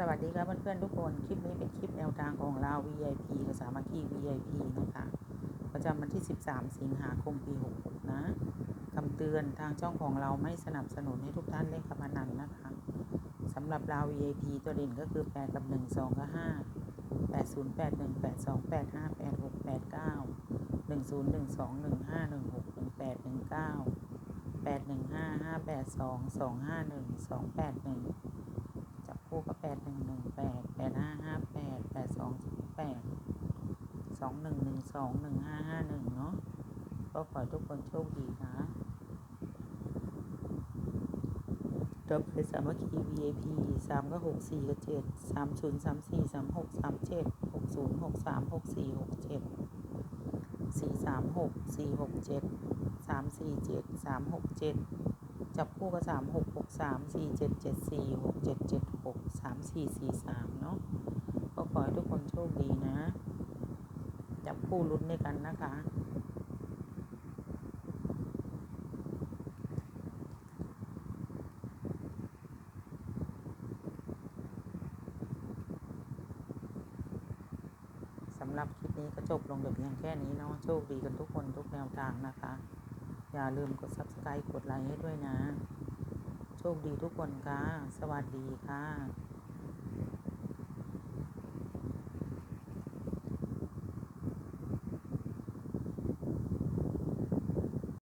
สวัสดีครับเพื่อนๆทุกคน คลิปนี้เป็นคลิปแนวทางของเรา VIP กับสามัคคี VIP นะคะ ประจำวันที่ 13 สิงหาคมปี 66 นะคำเตือนทางช่องของเราไม่สนับสนุนให้ทุกท่านเล่นการพนันนะคะสำหรับเรา VIP ตัวเด่นก็คือ 8 กับ 1 2 กับ 5 8 0 8 1 8 2 8 5 8 6 8 9 1 0 1 2 1 5 1 6 1 8 1 9 8 1 5 5 8 2 2 5 1 2 8 1 จับคู่ก็แปดหนึ่งหนึ่งแปดแปดห้าห้าแปดแปดสองแปดส องหนึ่งหนึ่งสองหนึ่งห้าห้าหนึ่งเนาะก็ขอให้ทุกคนโชคดีนะต่อไปสามัคคี VIP สามก็หกสี่ก็เจ็ดสามศูนย์สามสี่สามหกสามเจ็ดหกศูนย์หกสามหกสี่หกเจ็ดสี่สามหกสี่หกเจ็ดสามสี่เจ็ดสามหกเจ็ดจับคู่กับสามหกหกสามสี่เจ็ดเจ็ดสี่หกเจ็ดเจ็ดหกสามสี่สี่สามเนาะก็ขอให้ทุกคนโชคดีนะ คู่ลุ้นด้วยกันนะคะ สำหรับคลิปนี้ก็จบลงแต่เพียงแค่นี้เนาะโชคดีกันทุกคนทุกแนวทางนะคะ อย่าลืมกด subscribe กดไลค์ให้ด้วยนะ โชคดีทุกคนค่ะ สวัสดีค่ะ